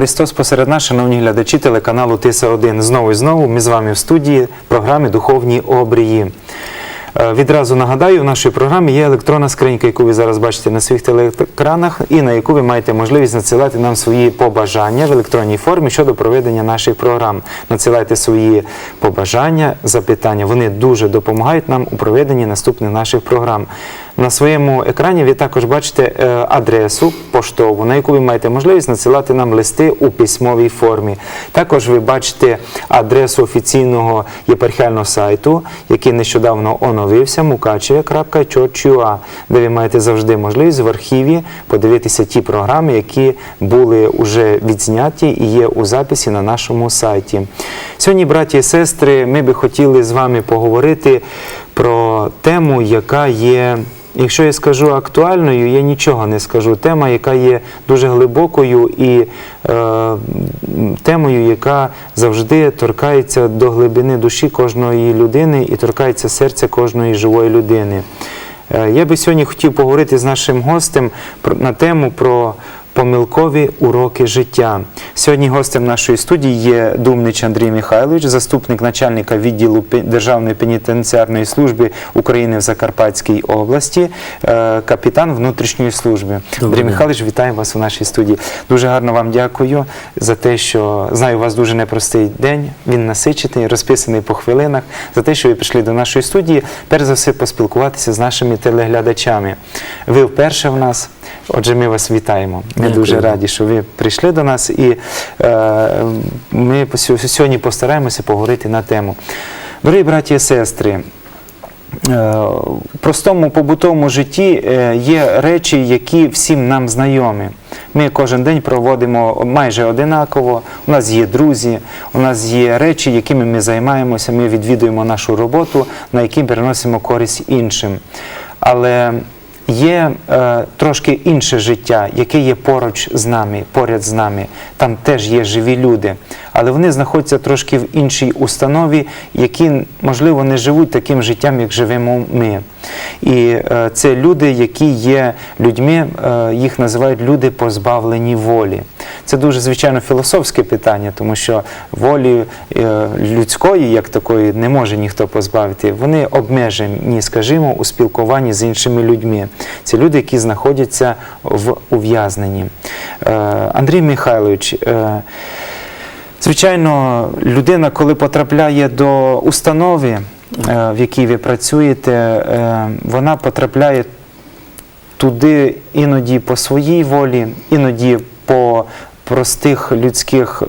Христос посеред нас, шановні глядачі телеканалу Тиса 1 Знову і знову ми з вами в студії програми Духовні обрії. Е, Відразу нагадаю, в нашій програмі є електронна скринька, яку ви зараз бачите на своїх телеекранах, і на яку ви маєте можливість надсилати нам свої побажання в електронній формі щодо проведення наших програм. Надсилайте свої побажання, запитання. Вони дуже допомагають нам у проведенні наступних наших програм. На своєму екрані ви також бачите е, адресу поштову, на яку ви маєте можливість надсилати нам листи у письмовій формі. Також ви бачите адресу офіційного єпархіального сайту, який нещодавно оновився mukacheve.church.ua, де ви маєте завжди можливість в архіві подивитися ті програми, які були вже відзняті і є у записі на нашому сайті. Сьогодні, браті і сестри, ми би хотіли з вами поговорити про тему, яка є. Якщо я скажу актуальною, я нічого не скажу. Тема, яка є дуже глибокою і е, темою, яка завжди торкається до глибини душі кожної людини і торкається серця кожної живої людини. Е, я би сьогодні хотів поговорити з нашим гостем про- на тему про помилкові уроки життя. Сьогодні гостем нашої студії є Думнич Андрій Михайлович, заступник начальника відділу Державної пенітенціарної служби України в Закарпатській області, е, капітан внутрішньої служби. Андрій. Михайлович, вітаю вас у нашій студії. Дуже гарно вам дякую за те, що знаю, у вас дуже непростий день. Він насичений, розписаний по хвилинах, за те, що ви прийшли до нашої студії. Перш за все, поспілкуватися з нашими телеглядачами. Ви вперше в нас. Отже, ми вас вітаємо. Ми Дякую. дуже раді, що ви прийшли до нас, і е, ми сьогодні постараємося поговорити на тему. Дорогі браті і сестри, е, в простому побутовому житті е, є речі, які всім нам знайомі. Ми кожен день проводимо майже одинаково. У нас є друзі, у нас є речі, якими ми займаємося. Ми відвідуємо нашу роботу, на які переносимо користь іншим. Але Є е, трошки інше життя, яке є поруч з нами, поряд з нами. Там теж є живі люди, але вони знаходяться трошки в іншій установі, які, можливо, не живуть таким життям, як живемо ми. І е, це люди, які є людьми, е, їх називають люди позбавлені волі. Це дуже звичайно філософське питання, тому що волі е, людської, як такої, не може ніхто позбавити. Вони обмежені, скажімо, у спілкуванні з іншими людьми. Це люди, які знаходяться в ув'язненні. Е, Андрій Михайлович. е, Звичайно, людина, коли потрапляє до установи, е, в якій ви працюєте, вона потрапляє туди іноді по своїй волі, іноді по простих людських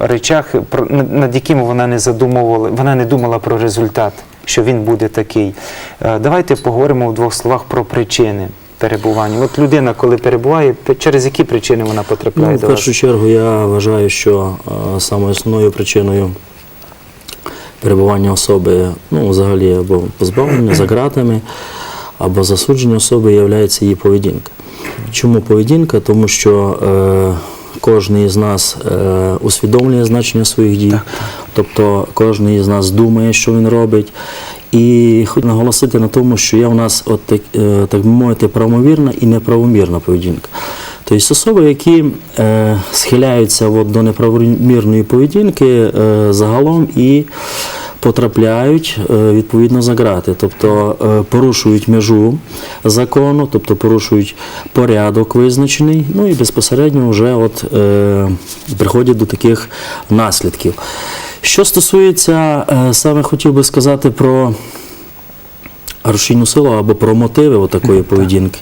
речах, над- якими вона не думала про результат, що він буде такий. Е, Давайте поговоримо в двох словах про причини перебування. От людина, коли перебуває, через які причини вона потрапляє Ну, в до вас? першу чергу я вважаю, що е, саме основною причиною перебування особи, ну, взагалі, або позбавлення за ґратами, або засудження особи є її поведінка. Чому поведінка? Тому що е, кожен із нас е, усвідомлює значення своїх дій, тобто кожен із нас думає, що він робить. І хочу наголосити на тому, що є у нас, от, так, е, так би мовити, правомірна і неправомірна поведінка. Тобто особи, які е, схиляються от, до неправомірної поведінки е, загалом і потрапляють е, відповідно за грати, тобто е, порушують межу закону, тобто порушують порядок визначений, ну і безпосередньо вже от, е, приходять до таких наслідків. Що стосується, саме хотів би сказати про рушійну силу або про мотиви от такої поведінки.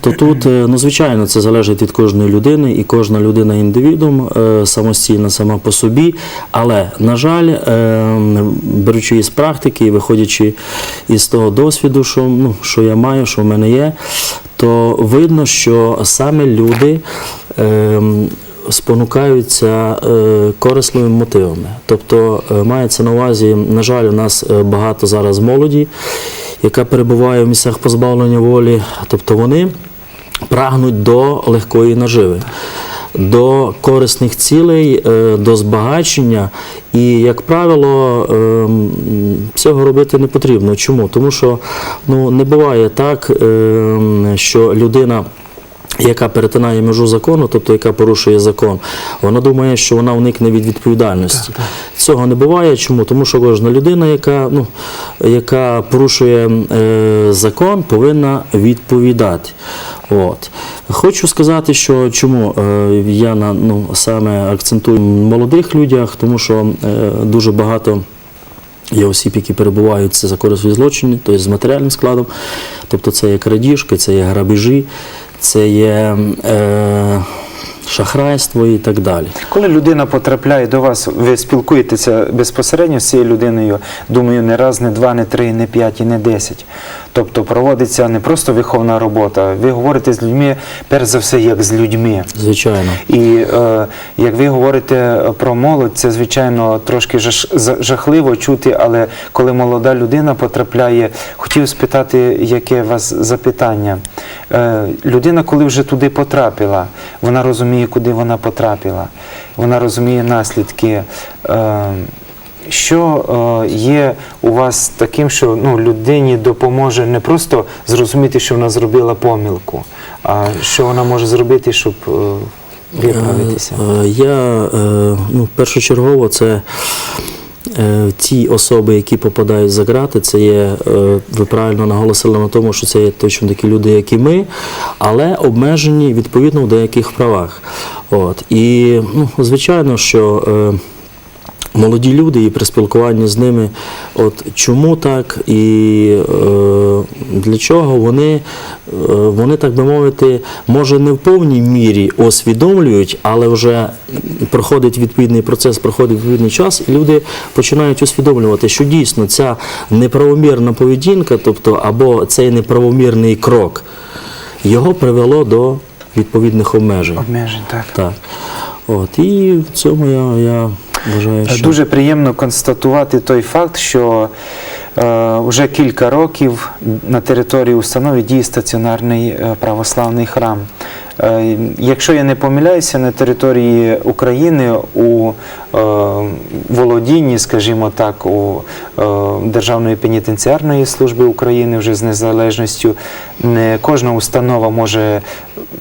То тут, е, ну звичайно, це залежить від кожної людини, і кожна людина індивідуум е, самостійна сама по собі. Але, на жаль, е, беручи із практики і виходячи із того досвіду, що, ну, що я маю, що в мене є, то видно, що саме люди. Спонукаються е, корисними мотивами. Тобто мається на увазі, на жаль, у нас багато зараз молоді, яка перебуває в місцях позбавлення волі, тобто вони прагнуть до легкої наживи, до корисних цілей, е, до збагачення. І, як правило, ем, цього робити не потрібно. Чому? Тому що ну, не буває так, ем, що людина яка перетинає межу закону, тобто яка порушує закон, вона думає, що вона уникне від відповідальності. Цього не буває. Чому? Тому що кожна людина, яка, ну, яка порушує е, закон, повинна відповідати. От. Хочу сказати, що чому е, я на, ну, саме акцентую на молодих людях, тому що е, дуже багато. Є осіб, які перебувають це за користь злочини, тобто з матеріальним складом. Тобто це є крадіжки, це є грабежі, це є е, шахрайство і так далі. Коли людина потрапляє до вас, ви спілкуєтеся безпосередньо з цією людиною, думаю, не раз, не два, не три, не п'ять і не десять. Тобто проводиться не просто виховна робота, ви говорите з людьми, перш за все, як з людьми. Звичайно. І е, як ви говорите про молодь, це звичайно трошки жаш- жахливо чути, але коли молода людина потрапляє, хотів спитати, яке у вас запитання. Е, людина, коли вже туди потрапила, вона розуміє, куди вона потрапила, вона розуміє наслідки. Е, що е, є у вас таким, що ну, людині допоможе не просто зрозуміти, що вона зробила помилку, а що вона може зробити, щоб виправитися? Я ну, першочергово це ті особи, які попадають за грати, це є, е, ви правильно наголосили на тому, що це є точно такі люди, як і ми, але обмежені відповідно в деяких правах. От. І ну, звичайно, що. Молоді люди і при спілкуванні з ними, от чому так і е, для чого вони, е, вони, так би мовити, може не в повній мірі усвідомлюють, але вже проходить відповідний процес, проходить відповідний час, і люди починають усвідомлювати, що дійсно ця неправомірна поведінка, тобто або цей неправомірний крок, його привело до відповідних обмежень. Обмежень, так. Так. От, і в цьому я, я вважаю, Дуже приємно констатувати той факт, що е, вже кілька років на території установи діє стаціонарний е, православний храм. Е, якщо я не помиляюся, на території України у е, володінні, скажімо так, у е, Державної пенітенціарної служби України вже з незалежністю, не кожна установа може,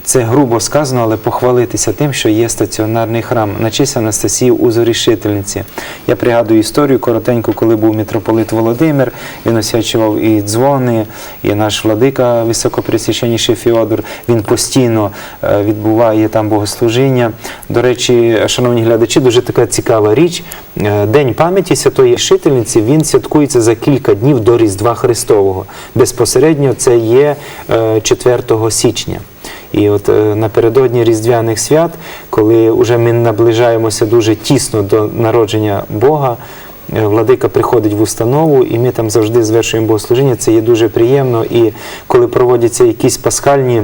це грубо сказано, але похвалитися тим, що є стаціонарний храм на честь Анастасії Узорішительниці. Я пригадую історію коротеньку, коли був митрополит Володимир, він освячував і дзвони, і наш владика високопресвященніший Феодор, він постійно е, відбуває там богослужіння. До речі, шановні глядачі, дуже така цікава річ. Е, День пам'яті Святої Рішительниці він святкується за кілька днів до Різдва Христового. Безпосередньо це є е, 4 січня. І от е, напередодні Різдвяних свят, коли вже ми наближаємося дуже тісно до народження Бога, е, владика приходить в установу, і ми там завжди звершуємо богослужіння. Це є дуже приємно. І коли проводяться якісь пасхальні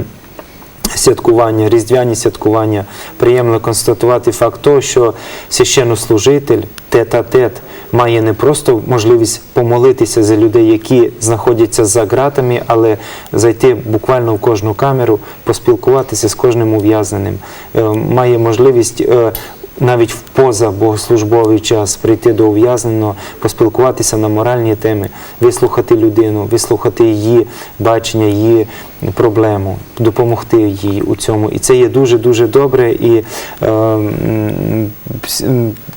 святкування, різдвяні святкування, приємно констатувати факт того, що священнослужитель тет-а-тет має не просто можливість помолитися за людей, які знаходяться за ґратами, але зайти буквально в кожну камеру, поспілкуватися з кожним ув'язненим. Е, Має можливість е, навіть в позабогослужбовий час прийти до ув'язненого, поспілкуватися на моральні теми, вислухати людину, вислухати її бачення, її проблему, допомогти їй у цьому. І це є дуже дуже добре. І е,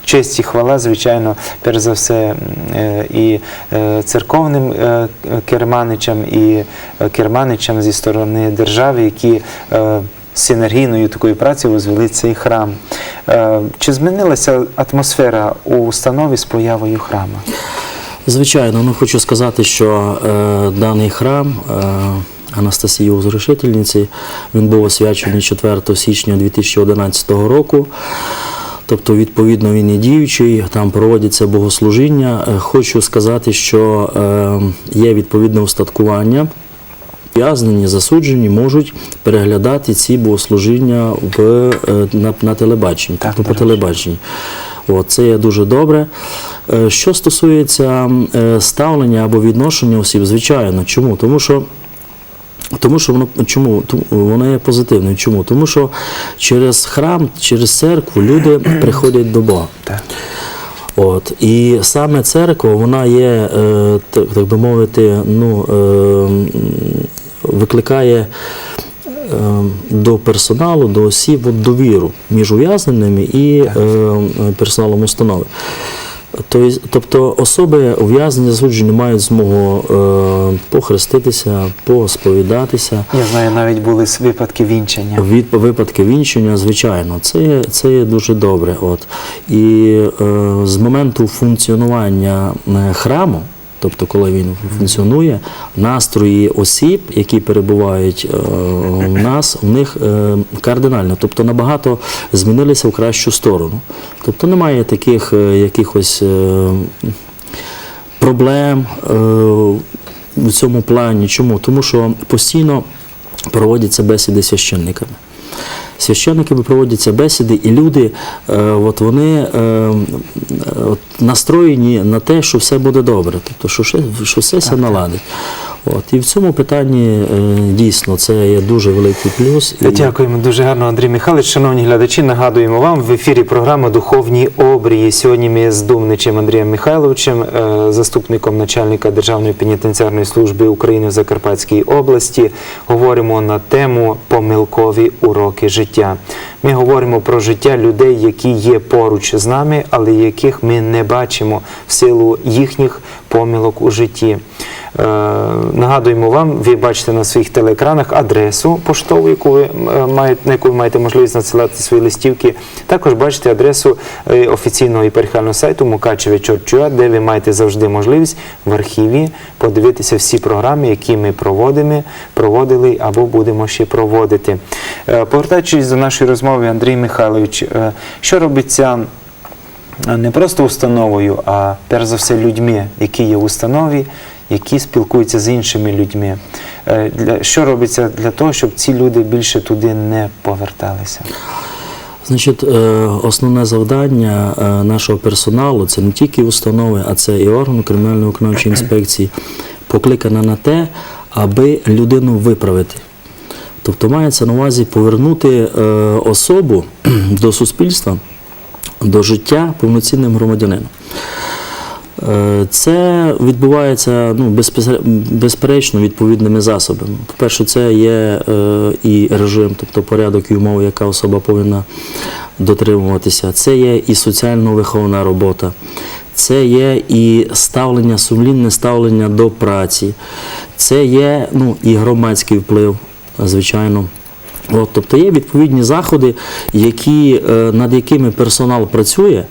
честь і хвала, звичайно, перш за все, е, і е, церковним е, керманичам, і е, керманичам зі сторони держави, які е, синергійною такою працею розвели цей храм. Е, Чи змінилася атмосфера у установі з появою храму? Звичайно, ну хочу сказати, що е, даний храм е, Анастасії Узорішительниці, він був освячений 4 січня 2011 року. Тобто, відповідно, він і діючий, там проводяться богослужіння. Е, Хочу сказати, що е, є відповідне устаткування. В'язнені, засуджені можуть переглядати ці богослужіння в, е, на, на телебаченні, Так, тобто по телебаченні. От, це є дуже добре. Е, Що стосується е, ставлення або відношення осіб, звичайно, чому? Тому що тому що воно чому воно є позитивним. Чому? Тому що через храм, через церкву люди приходять до Бога. Так. От і саме церква, вона є, так, би мовити, ну викликає до персоналу, до осіб, от довіру між ув'язненими і е, персоналом установи. Тобто- особи ув'язнені засуджені мають змогу е, похреститися, посповідатися. Я знаю, навіть були випадки вінчання. Від випадки вінчення, звичайно, це, є- це є дуже добре. От. І е, з моменту функціонування е, храму, тобто коли він функціонує, настрої осіб, які перебувають е, в нас, у них е, кардинально, тобто набагато змінилися в кращу сторону. Тобто немає таких е, якихось. е, проблем е, в цьому плані. Чому? Тому що постійно проводяться бесіди священниками. Священниками проводяться бесіди, і люди е, от вони е, е, от, настроєні на те, що все буде добре, тобто, що, все- що все все наладить. От, і в цьому питанні е, дійсно це є дуже великий плюс. Дякуємо дуже гарно, Андрій Михайлович. Шановні глядачі, нагадуємо вам в ефірі програма Духовні обрії. Сьогодні ми з Думничем Андрієм Михайловичем, е, заступником начальника Державної пенітенціарної служби України в Закарпатській області, говоримо на тему помилкові уроки життя. Ми говоримо про життя людей, які є поруч з нами, але яких ми не бачимо в силу їхніх помилок у житті. Е, Нагадуємо вам, ви бачите на своїх телеекранах адресу поштову, яку ви е, маєте, на яку ви маєте можливість надсилати свої листівки. Також бачите адресу е, офіційного єпархіального сайту Мукачеве Чорчуа, де ви маєте завжди можливість в архіві подивитися всі програми, які ми проводимо, проводили або будемо ще проводити. Повертаючись до нашої розмови, Андрій Михайлович, е, що робиться? не просто установою, а перш за все людьми, які є в установі, які спілкуються з іншими людьми. Е, що робиться для того, щоб ці люди більше туди не поверталися? Значить, е, основне завдання е, нашого персоналу це не тільки установи, а це і орган кримінальної виконавчої інспекції, покликана на те, аби людину виправити. Тобто мається на увазі повернути е, особу до суспільства, до життя повноцінним громадянином. Е, Це відбувається ну, безперечно відповідними засобами. По-перше, це є е, і режим, тобто порядок і умови, яка особа повинна дотримуватися. Це є і соціально-виховна робота, це є і ставлення, сумлінне ставлення до праці, це є ну, і громадський вплив, звичайно. От, тобто є відповідні заходи, які, е, над якими персонал працює,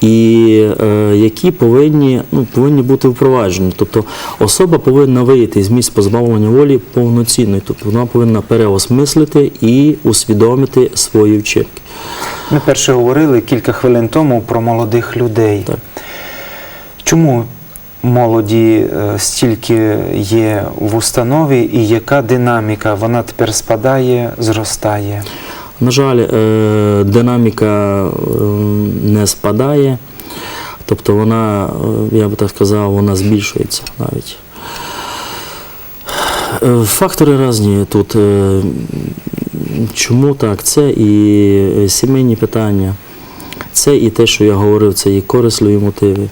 і е, які повинні, ну, повинні бути впроваджені. Тобто особа повинна вийти з місць позбавлення волі повноцінно, тобто вона повинна переосмислити і усвідомити свої вчинки. Ми перше говорили кілька хвилин тому про молодих людей. Так. Чому молоді е, стільки є в установі і яка динаміка? Вона тепер спадає, зростає? На жаль, е, динаміка е, не спадає, тобто вона, я би так сказав, вона збільшується навіть. Фактори різні тут. Чому так? Це і сімейні питання, це і те, що я говорив, це і корисливі мотиви,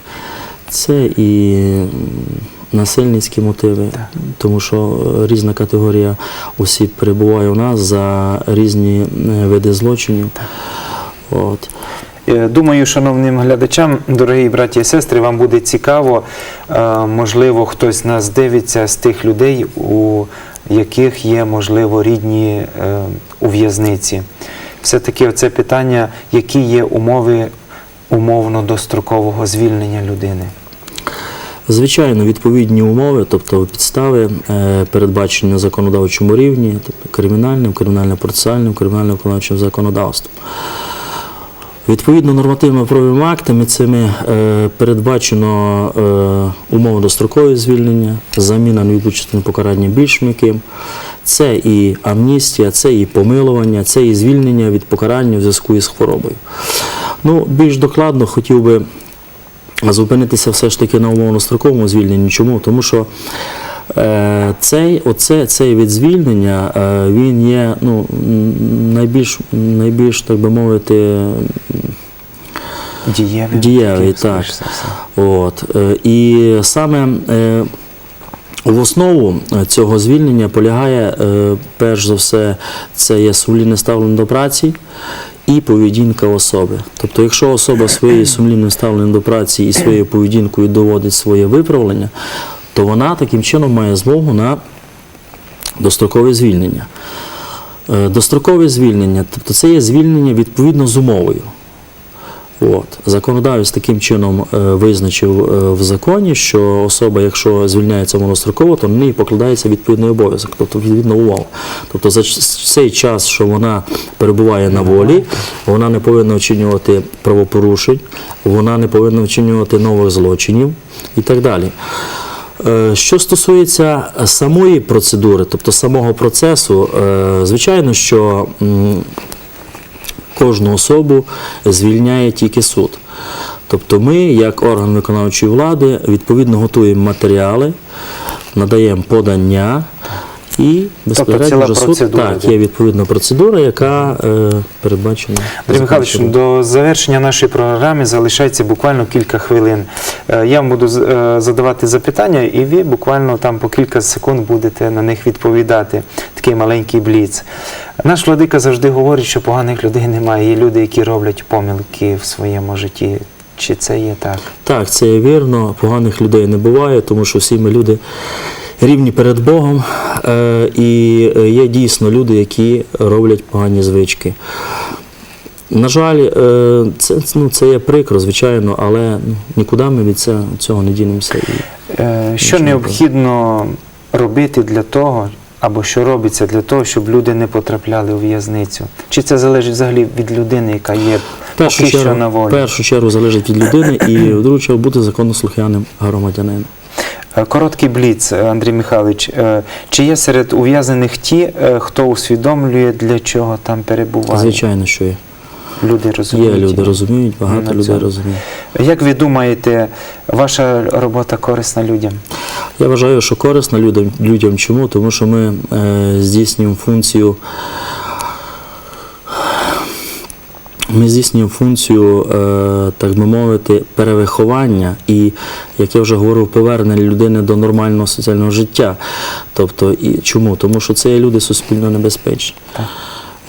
це і насильницькі мотиви, тому що різна категорія осіб перебуває у нас за різні е, види злочинів. От. Е, Думаю, шановним глядачам, дорогі браті і сестри, вам буде цікаво. Е, Можливо, хтось нас дивиться з тих людей, у яких є, можливо, рідні у в'язниці. Все-таки це питання, які є умови умовно дострокового звільнення людини. Звичайно, відповідні умови, тобто підстави, е, передбачені на законодавчому рівні, тобто кримінальним, кримінально-процесуальним, кримінально-виконавчим законодавством. Відповідно нормативно-правовими актами цими е, передбачено е, умови дострокового звільнення, заміна невідпущеним покаранням більш м'яким. Це і амністія, це і помилування, це і звільнення від покарання в зв'язку із хворобою. Ну, більш докладно хотів би зупинитися все ж таки на умовно-строковому звільненні. Чому? Тому що е, цей, оце, цей від звільнення е, він є ну, найбільш, найбільш, так би мовити, Дієвий. Дієвий, так. От. е, І саме В основу цього звільнення полягає, перш за все, це є сумлінне ставлення до праці і поведінка особи. Тобто, якщо особа своєю сумлінним ставленням до праці і своєю поведінкою доводить своє виправлення, то вона таким чином має змогу на дострокове звільнення. Е, Дострокове звільнення, тобто це є звільнення відповідно з умовою. От. Законодавець таким чином е, визначив е, в законі, що особа, якщо звільняється моностроково, то на неї покладається відповідний обов'язок, тобто відповідна умова. Тобто за цей час, що вона перебуває на волі, вона не повинна вчинювати правопорушень, вона не повинна вчинювати нових злочинів і так далі. Е, Що стосується самої процедури, тобто самого процесу, звичайно, що кожну особу звільняє тільки суд. Тобто ми, як орган виконавчої влади, відповідно готуємо матеріали, надаємо подання і безпосередньо ціла вже суд процедура, так, так? є відповідна процедура, яка е, передбачена. Андрій Михайлович, до завершення нашої програми залишається буквально кілька хвилин. Е, Я вам буду е, задавати запитання, і ви буквально там по кілька секунд будете на них відповідати. Такий маленький бліц. Наш владика завжди говорить, що поганих людей немає. Є люди, які роблять помилки в своєму житті. Чи це є так? Так, це є вірно. Поганих людей не буває, тому що всі ми люди рівні перед Богом. Е, і е, є дійсно люди, які роблять погані звички. На жаль, е, це, ну, це є прикро, звичайно, але ну, нікуди ми від цього не дінемося. І Що необхідно робити для того, або що робиться для того, щоб люди не потрапляли у в'язницю? Чи це залежить взагалі від людини, яка є поки що на в першу чергу залежить від людини і в другу чергу бути законослухняним громадянином. Е, Короткий бліц, е, Андрій Михайлович. Е, Чи є серед ув'язаних ті, хто усвідомлює, для чого там перебуває? Звичайно, що є. Люди розуміють. Є люди, розуміють, багато На людей цьому. розуміють. Як ви думаєте, ваша робота корисна людям? Я вважаю, що корисно людям, людям чому? Тому що ми е, здійснюємо функцію. Ми здійснюємо функцію, е, так би мовити, перевиховання і, як я вже говорив, повернення людини до нормального соціального життя. Тобто, і чому? Тому що це є люди суспільно небезпечні.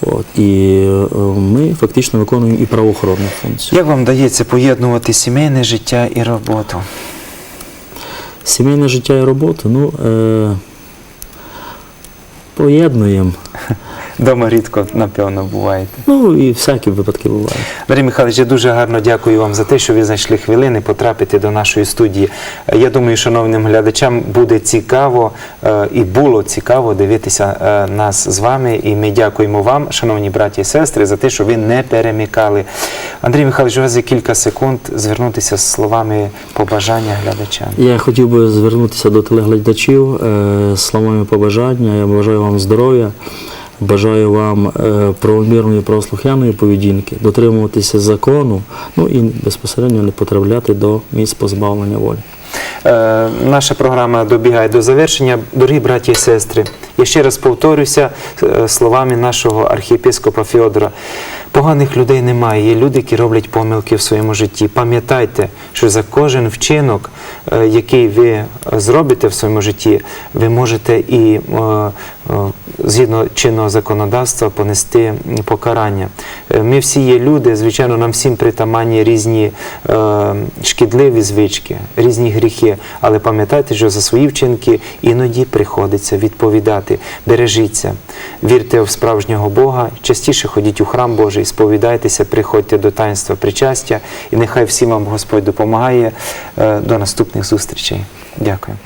От, і е, ми фактично виконуємо і правоохоронну функцію. Як вам вдається поєднувати сімейне життя і роботу? Сімейне життя і роботу, ну, е, поєднуємо. Дома рідко, напевно, буваєте. Ну і всякі випадки бувають. Андрій Михайлович, я дуже гарно дякую вам за те, що ви знайшли хвилини потрапити до нашої студії. Е, Я думаю, шановним глядачам буде цікаво е, і було цікаво дивитися е, нас з вами. І ми дякуємо вам, шановні браті і сестри, за те, що ви не перемикали. Андрій Михайлович, у вас є кілька секунд звернутися з словами побажання глядачам. Я хотів би звернутися до телеглядачів словами побажання. Я бажаю вам здоров'я, бажаю вам е, правомірної правослухняної поведінки, дотримуватися закону, ну і безпосередньо не потрапляти до місць позбавлення волі. Е, наша програма добігає до завершення. Дорогі браті і сестри, я ще раз повторюся е, словами нашого архієпископа Феодора. Поганих людей немає. Є люди, які роблять помилки в своєму житті. Пам'ятайте, що за кожен вчинок, е, який ви е, зробите в своєму житті, ви можете і е, згідно чинного законодавства понести покарання. Ми всі є люди, звичайно, нам всім притаманні різні шкідливі звички, різні гріхи. Але пам'ятайте, що за свої вчинки іноді приходиться відповідати. Бережіться, вірте в справжнього Бога, частіше ходіть у храм Божий, сповідайтеся, приходьте до таїнства причастя, і нехай всім вам Господь допомагає. Е, До наступних зустрічей. Дякую.